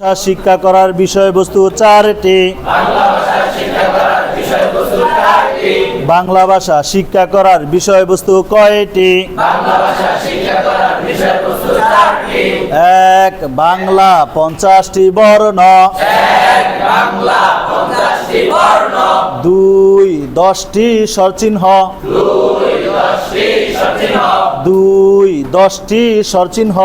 ভাষা শিক্ষা করার বিষয়বস্তু চারটি। বাংলা ভাষা শিক্ষা করার বিষয়বস্তু কয়টি? এক, বাংলা পঞ্চাশটি বর্ণ। দুই, দশটি সরচিহ্ন দুই, দশটি সরচিহ্ন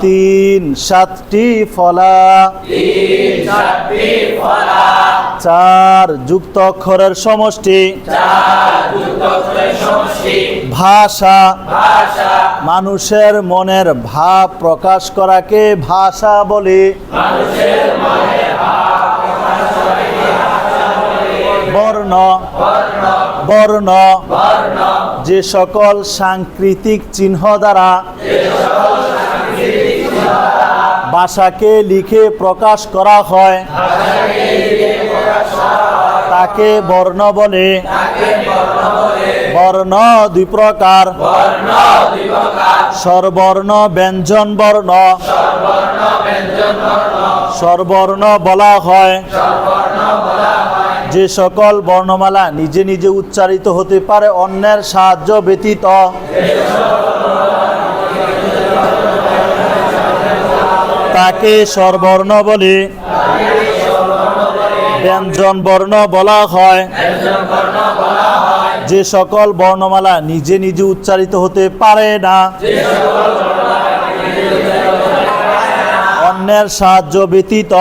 তিন সাতটি ফলা। চার যুক্ত অক্ষরের সমষ্টি। ভাষা। মানুষের মনের ভাব প্রকাশ করাকে ভাষা বলে। বর্ণ। বর্ণ। যে সকল সাংস্কৃতিক চিহ্ন দ্বারা ভাষাকে লিখে প্রকাশ করা হয়, তাকে বর্ণ বলে। বর্ণ দুই প্রকার। স্বরবর্ণ ব্যঞ্জন বর্ণ। স্বরবর্ণ বলা হয়। যে সকল বর্ণমালা নিজে নিজে উচ্চারিত হতে পারে, অন্যের সাহায্য ব্যতীত। তাকে স্বরবর্ণ বলে। ব্যঞ্জন বর্ণ বলা হয়। যে সকল বর্ণমালা নিজে নিজে উচ্চারিত হতে পারে না, অন্যের সাহায্য ব্যতীত।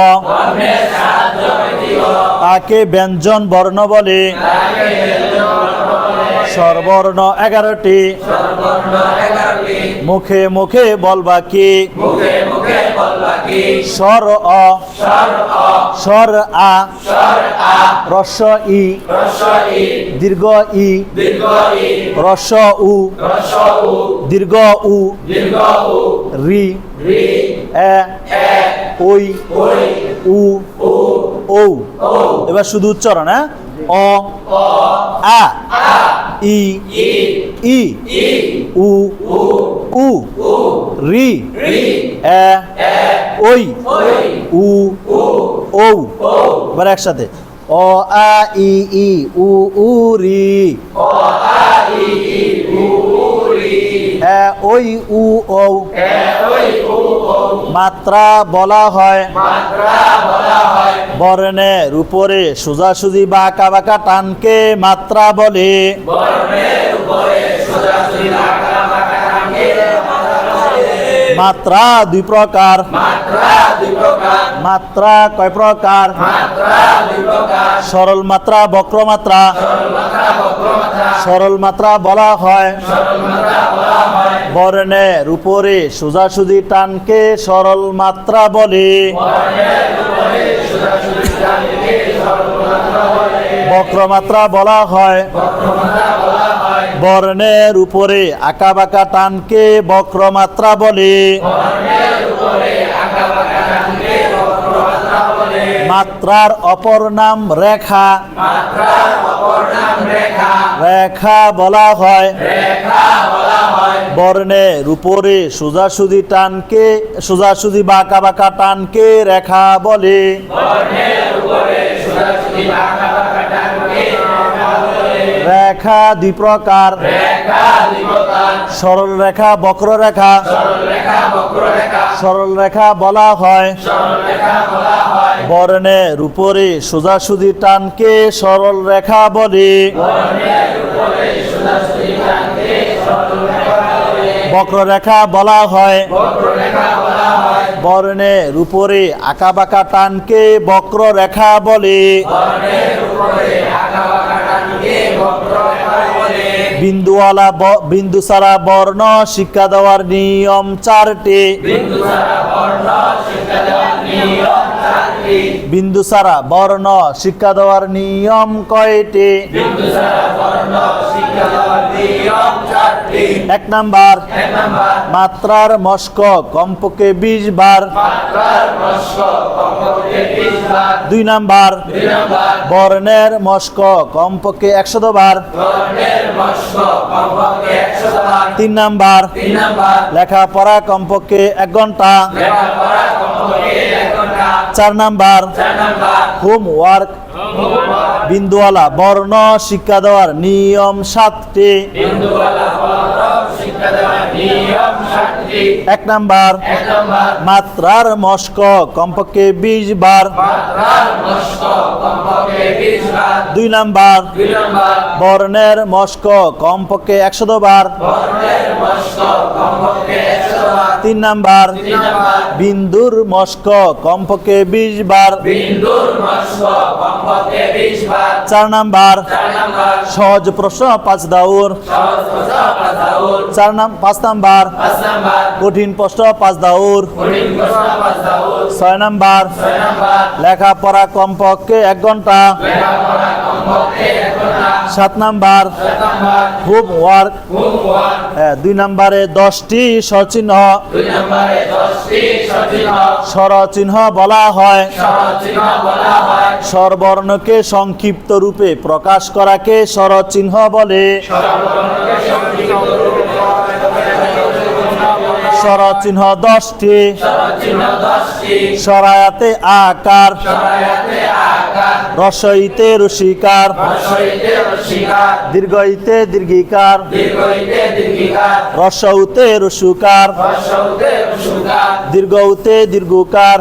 তাকে ব্যঞ্জন বর্ণ বলে। স্বরবর্ণ এগারোটি। মুখে মুখে বলবা কি স্বর অ। স্বর আ। রস ই। দীর্ঘ ই। রস উ। দীর্ঘ উ। রি। এ। উ। ও। এবার শুধু উচ্চারণ হ্যাঁ? অ, আ, ই ই, উ উ, রি, এ, ওই, উ ও এবার একসাথে, অ, আ, ই ই, উ উ, রি। ওই উ ও মাত্রা বলা হয়। বর্ণের উপরে সোজাসুজি বাঁকা বাঁকা টানকে মাত্রা বলে। মাত্রা দুই প্রকার। মাত্রা কয় প্রকার? সরল মাত্রা, বক্র মাত্রা। সরল মাত্রা বলা হয়। বর্ণের উপরে সোজাসুজি টানকে সরল মাত্রা বলে। বক্রমাত্রা বলা হয়। বর্ণের উপরে আঁকা বাঁকা টানকে বক্রমাত্রা বলে। মাত্রার অপর নাম রেখা। রেখা বলা হয়। বর্ণের উপরে সোজাসুজি টানকে, সোজাসুজি বাঁকা বাঁকা টানকে রেখা বলে। রেখা দুই প্রকার সরল রেখা বক্র রেখা সরল রেখা বলা হয়। বর্ণের উপরে সোজাসুজি টানকে সরল রেখা বলে। বক্ররেখা বলা হয়। বর্ণের উপরে আঁকা বাঁকা টানকে বক্ররেখা বলে। বিন্দু ছাড়া বর্ণ শিক্ষা দেওয়ার নিয়ম চারটি। বিন্দুসারা বর্ণ শিক্ষা দেওয়ার নিয়ম কয়টি? বিন্দুসারা বর্ণ শিক্ষা দেওয়ার নিয়ম চারটি এক নাম্বার। মাত্রার মস্ক কমপক্ষে বিশ বার। দুই নাম্বার। বর্ণের মস্ক কমপক্ষে একশত বার। তিন নাম্বার। লেখা পড়া লেখাপড়া কমপক্ষে এক ঘণ্টা। চার নাম্বার। হোমওয়ার্ক। বিন্দুওয়ালা বর্ণ শিক্ষা দেওয়ার নিয়ম সাতটি। বিন্দুওয়ালা বর্ণ শিক্ষা দেওয়ার নিয়ম সাতটি এক নাম্বার। মাত্রার মস্ক কমপক্ষে বিশ বার। দুই নাম্বার। বর্ণের মস্ক কমপক্ষে একশত বার। তিন নাম্বার। বিন্দুর মস্ক কমপক্ষে বিশ বার। চার নাম্বার। সহজ প্রশ্ন পাঁচ দাউর। চার নাম পাঁচ নাম্বার। কঠিন প্রশ্ন পাঁচ দাউর। ছয় নাম্বার। লেখাপড়া কমপক্ষে এক ঘণ্টা। সাত নাম্বার। হোমওয়ার্ক হোমওয়ার্ক দুই নাম্বারে দশটি সচিহ্ন স্বরচিহ্ন বলা হয়। হয় স্বরবর্ণকে সংক্ষিপ্ত রূপে প্রকাশ করাকে স্বরচিহ্ন বলে। স্বরচিহ্ন দশটি। সরায়াতে আকার। রসইতে রসিকার। দীর্ঘইতে দীর্ঘিকার। রসৌতে রসুকার। দীর্ঘৌতে দীর্ঘকার।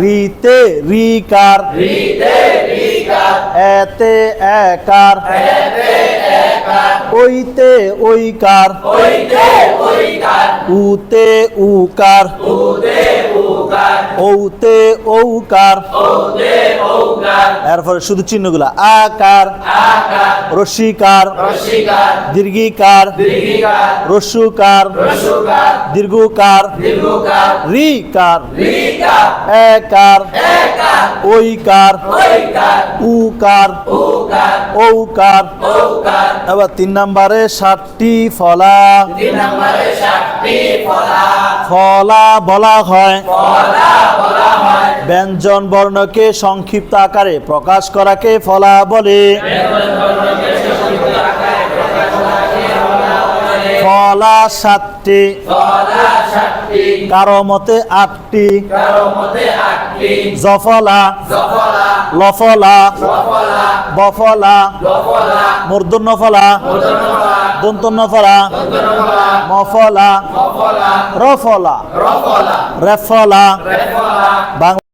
রিতে রিকার। এতে একার। ওইতে ওইকার। উতে উকার। ঔতে ঔকার। এরপরে শুধু চিহ্নগুলা আকার রসিকার দীর্ঘিকার রসুকার দীর্ঘকার রিকার একার ওইকার ওইকার উকার ঔকার। এবার তিন তিন নম্বরে ষাটটি ফলা। ফলা বলা হয়। ব্যঞ্জন বর্ণকে সংক্ষিপ্ত আকারে প্রকাশ করাকে ফলা বলে। ফলা সাতটি। কারও মতে আটটি। জফলা। লফলা। বফলা। লফলা মূর্ধন্য ফলা মদনফলা দন্তন্য ফলা মদনফলা মফলা। রফলা। রফলা। রেফলা। রেফলা। বাংলা